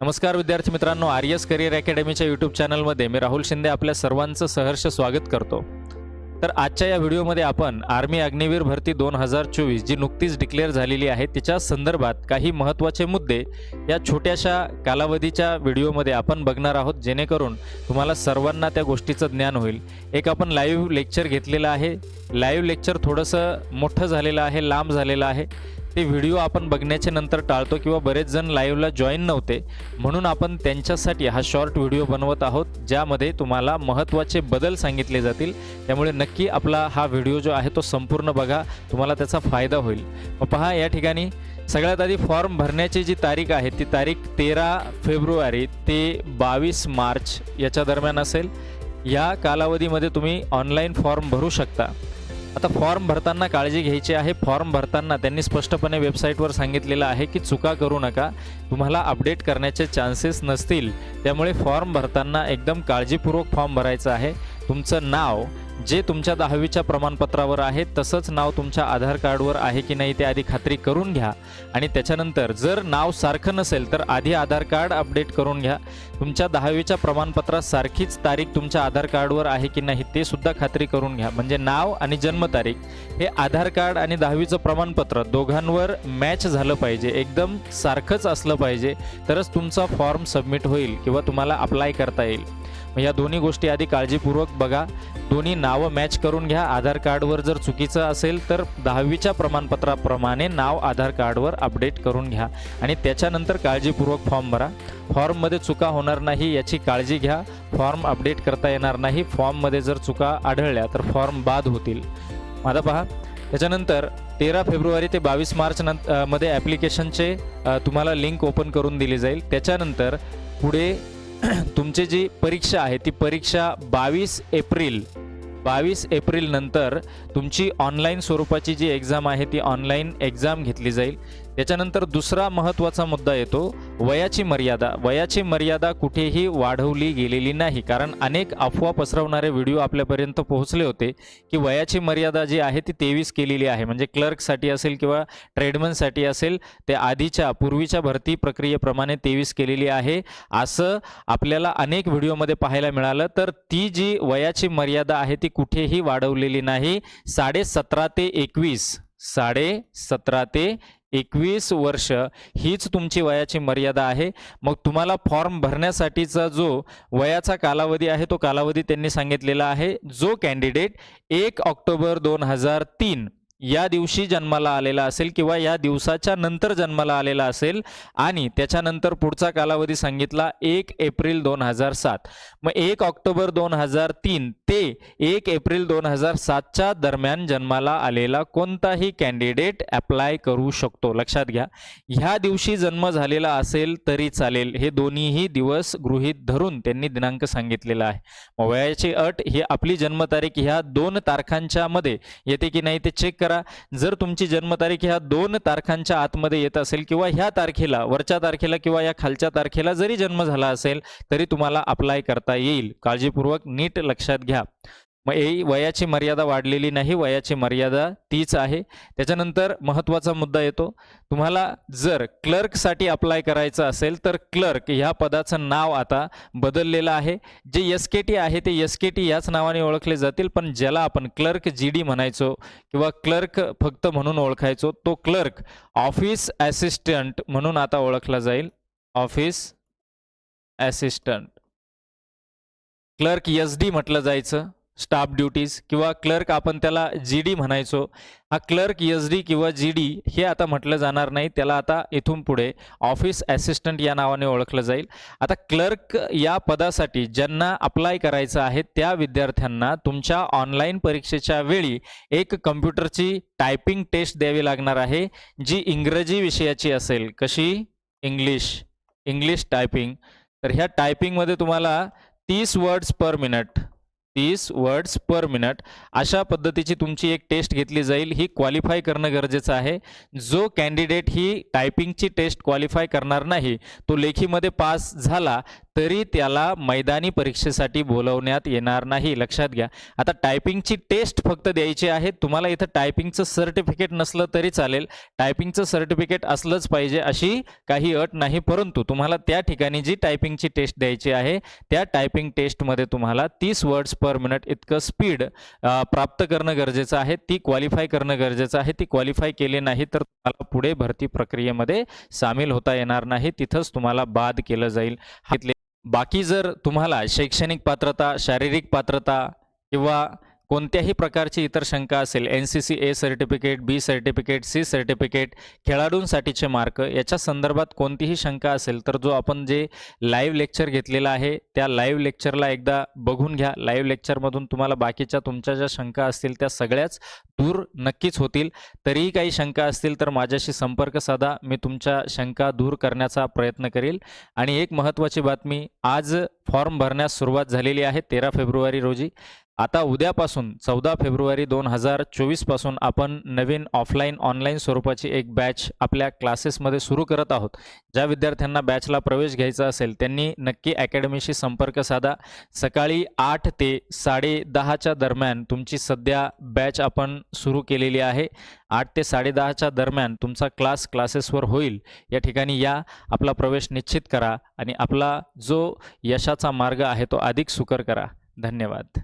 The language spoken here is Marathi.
नमस्कार विद्यार्थी मित्रांनो आर एस करिअर अकॅडमीच्या यूट्यूब चॅनलमध्ये मी राहुल शिंदे आपल्या सर्वांचं सहर्ष स्वागत करतो. तर आजच्या या व्हिडिओमध्ये आपण आर्मी अग्निवीर भरती दोन हजार चोवीस जी नुकतीच डिक्लेअर झालेली आहे तिच्या संदर्भात काही महत्त्वाचे मुद्दे या छोट्याशा कालावधीच्या व्हिडिओमध्ये आपण बघणार आहोत जेणेकरून तुम्हाला सर्वांना त्या गोष्टीचं ज्ञान होईल. एक आपण लाईव्ह लेक्चर घेतलेलं आहे. लाईव्ह लेक्चर थोडंसं मोठं झालेलं आहे लांब झालेलं आहे. ते व्हिडिओ आपण बघण्याचे नंतर टाळतो किंवा बरेच जण लाईव्हला जॉईन नव्हते. म्हणून आपण त्यांच्यासाठी हा शॉर्ट व्हिडिओ बनवत आहोत ज्यामध्ये तुम्हाला महत्त्वाचे बदल सांगितले जातील. त्यामुळे नक्की आपला हा व्हिडिओ जो आहे तो संपूर्ण बघा तुम्हाला त्याचा फायदा होईल. मग पहा या ठिकाणी सगळ्यात आधी फॉर्म भरण्याची जी तारीख आहे ती तारीख तेरा फेब्रुवारी ते बावीस मार्च याच्या दरम्यान असेल. या कालावधीमध्ये तुम्ही ऑनलाईन फॉर्म भरू शकता. आता फॉर्म भरताना काळजी घ्यायची आहे. फॉर्म भरताना त्यांनी स्पष्टपणे वेबसाईटवर सांगितलेलं आहे की चुका करू नका. तुम्हाला अपडेट करण्याचे चान्सेस नसतील. त्यामुळे फॉर्म भरताना एकदम काळजीपूर्वक फॉर्म भरायचा आहे. तुमचं नाव जे तुमच्या दहावीच्या प्रमाणपत्रावर आहे तसंच नाव तुमच्या आधार कार्डवर आहे की नाही ते आधी खात्री करून घ्या. आणि त्याच्यानंतर जर नाव सारखं नसेल तर आधी आधार कार्ड अपडेट करून घ्या. तुमच्या दहावीच्या प्रमाणपत्रात सारखीच तारीख तुमच्या आधार कार्डवर आहे की नाही ते सुद्धा खात्री करून घ्या. म्हणजे नाव आणि जन्मतारीख हे आधार कार्ड आणि दहावीचं प्रमाणपत्र दोघांवर मॅच झालं पाहिजे. एकदम सारखंच असलं पाहिजे तरच तुमचा फॉर्म सबमिट होईल किंवा तुम्हाला अप्लाय करता येईल. या दोन्ही गोष्टी आधी काळजीपूर्वक बघा. दोन्ही नावं मॅच करून घ्या. आधार कार्डवर जर चुकीचं असेल तर दहावीच्या प्रमाणपत्राप्रमाणे नाव आधार कार्डवर अपडेट करून घ्या. आणि त्याच्यानंतर काळजीपूर्वक फॉर्म भरा. फॉर्ममध्ये चुका होणार नाही याची काळजी घ्या. फॉर्म अपडेट करता येणार नाही. फॉर्ममध्ये जर चुका आढळल्या तर फॉर्म बाद होतील. आता पहा. त्याच्यानंतर तेरा फेब्रुवारी ते बावीस मार्च नंत मध्ये ॲप्लिकेशनचे तुम्हाला लिंक ओपन करून दिली जाईल. त्याच्यानंतर पुढे तुमची जी परीक्षा आहे ती परीक्षा बावीस एप्रिल बावीस एप्रिलनंतर तुमची ऑनलाईन स्वरूपाची जी एक्झाम आहे ती ऑनलाईन एक्झाम घेतली जाईल. त्याच्यानंतर दुसरा महत्त्वाचा मुद्दा येतो वयाची मर्यादा. वयाची मर्यादा कुठेही वाढवली गेलेली नाही. कारण अनेक अफवा पसरवणारे व्हिडिओ आपल्यापर्यंत पोहोचले होते की वयाची मर्यादा जी आहे ती तेवीस केलेली आहे. म्हणजे क्लर्कसाठी असेल किंवा ट्रेडमनसाठी असेल ते आधीच्या पूर्वीच्या भरती प्रक्रियेप्रमाणे तेवीस केलेली आहे. असं आपल्याला अनेक व्हिडिओमध्ये पाहायला मिळालं. तर ती जी वयाची मर्यादा आहे ती कुठेही वाढवलेली नाही. साडे सतरा ते एकवीस. साडे सतरा ते एकवीस वर्ष हीच तुमची वयाची मर्यादा आहे. मग तुम्हाला फॉर्म भरण्यासाठीचा जो वयाचा कालावधी आहे तो कालावधी त्यांनी सांगितलेला आहे. जो कॅन्डिडेट एक ऑक्टोबर दोन हजार तीन या दिवशी जन्माला आलेला असेल किंवा या दिवसाच्या नंतर जन्माला आलेला असेल आणि त्याच्यानंतर पुढचा कालावधी सांगितला एक एप्रिल दोन हजार सात. मग एक ऑक्टोबर दोन हजार तीन ते एक एप्रिल दोन हजार सातच्या दरम्यान जन्माला आलेला कोणताही कॅन्डिडेट अप्लाय करू शकतो. लक्षात घ्या. ह्या दिवशी जन्म झालेला असेल तरी चालेल. हे दोन्हीही दिवस गृहीत धरून त्यांनी दिनांक सांगितलेला आहे. मग वयाची अट ही आपली जन्मतारीख ह्या दोन तारखांच्या मध्ये येते की नाही ते चेक करा. जर तुमची जन्मतारीख ह्या दोन तारखांच्या आतमध्ये येत असेल किंवा ह्या तारखेला वरच्या तारखेला किंवा या खालच्या तारखेला जरी जन्म झाला असेल तरी तुम्हाला अप्लाय करता येईल. काळजीपूर्वक नीट लक्षात घ्या. मग ए वयाची मर्यादा वाढलेली नाही वयाची मर्यादा तीच आहे. त्याच्यानंतर महत्त्वाचा मुद्दा येतो. तुम्हाला जर क्लर्कसाठी अप्लाय करायचं असेल तर क्लर्क ह्या पदाचं नाव आता बदललेलं आहे. जे एस के टी आहे ते एस के टी याच नावाने ओळखले जातील पण ज्याला आपण क्लर्क जी डी म्हणायचो किंवा क्लर्क फक्त म्हणून ओळखायचो तो क्लर्क ऑफिस ॲसिस्टंट म्हणून आता ओळखला जाईल. Office assistant clerk S D म्हटलं जायचं. स्टाफ ड्युटीज किंवा क्लर्क आपण त्याला जी डी म्हणायचो. हा क्लर्क एस डी किंवा जी डी हे आता म्हटलं जाणार नाही. त्याला आता इथून पुढे ऑफिस ॲसिस्टंट या नावाने ओळखलं जाईल. आता क्लर्क या पदासाठी ज्यांना अप्लाय करायचं आहे त्या विद्यार्थ्यांना तुमच्या ऑनलाईन परीक्षेच्या वेळी एक कम्प्युटरची टायपिंग टेस्ट द्यावी लागणार आहे जी इंग्रजी विषयाची असेल. कशी? इंग्लिश इंग्लिश टायपिंग तर ह्या टायपिंगमध्ये तुम्हाला तीस वर्ड्स पर मिनिट तीस वर्ड्स पर मिनिट अशा पद्धतीची तुमची एक टेस्ट घेतली जाईल. ही क्वालिफाय करणं गरजेचं आहे. जो कॅन्डिडेट ही टायपिंगची टेस्ट क्वालिफाय करणार नाही तो लेखीमध्ये पास झाला तरी त्याला मैदानी परीक्षेसाठी बोलवण्यात येणार नाही. लक्षात घ्या. आता टायपिंगची टेस्ट फक्त द्यायची आहे. तुम्हाला इथं टायपिंगचं सर्टिफिकेट नसलं तरी चालेल. टायपिंगचं सर्टिफिकेट असलंच पाहिजे अशी काही अट नाही. परंतु तुम्हाला त्या ठिकाणी जी टायपिंगची टेस्ट द्यायची आहे त्या टायपिंग टेस्टमध्ये तुम्हाला तीस वर्ड्स पर मिनिट इतकं स्पीड प्राप्त करणं गरजेचं आहे. ती क्वालिफाय करणं गरजेचं आहे. ती क्वालिफाय केले नाही तर तुम्हाला पुढे भरती प्रक्रियेमध्ये सामील होता येणार नाही. तिथंच तुम्हाला बाद केलं जाईल. बाकी जर तुम्हाला शैक्षणिक पात्रता शारीरिक पात्रता किंवा कोणत्याही प्रकारची इतर शंका असेल N C C A certificate B certificate C certificate खेळाडूंसाठीचे mark याच्या संदर्भात कोणतीही शंका असेल तर जो आपण जे लाईव्ह लेक्चर घेतलेला आहे त्या लाईव्ह लेक्चरला एकदा बघून घ्या. लाईव्ह लेक्चरमधून तुम्हाला बाकीच्या तुमच्या ज्या शंका असतील त्या सगळ्याच दूर नक्कीच होतील. तरीही काही शंका असतील तर माझ्याशी संपर्क साधा. मी तुमच्या शंका दूर करण्याचा प्रयत्न करेल. आणि एक महत्त्वाची बातमी आज फॉर्म भरण्यास सुरुवात झालेली आहे तेरा फेब्रुवारी रोजी. आता उद्यापासून चौदा फेब्रुवारी दोन हजार चोवीसपासून आपण नवीन ऑफलाईन ऑनलाईन स्वरूपाची एक बॅच आपल्या क्लासेसमध्ये सुरू करत आहोत. ज्या विद्यार्थ्यांना बॅचला प्रवेश घ्यायचा असेल त्यांनी नक्की अकॅडमीशी संपर्क साधा. सकाळी आठ ते साडे दहाच्या दरम्यान तुमची सध्या बॅच आपण सुरू केलेली आहे. आठ ते साडेदहाच्या दरम्यान तुमचा क्लास क्लासेसवर होईल. या ठिकाणी या आपला प्रवेश निश्चित करा आणि आपला जो यशाचा मार्ग आहे तो अधिक सुकर करा. धन्यवाद.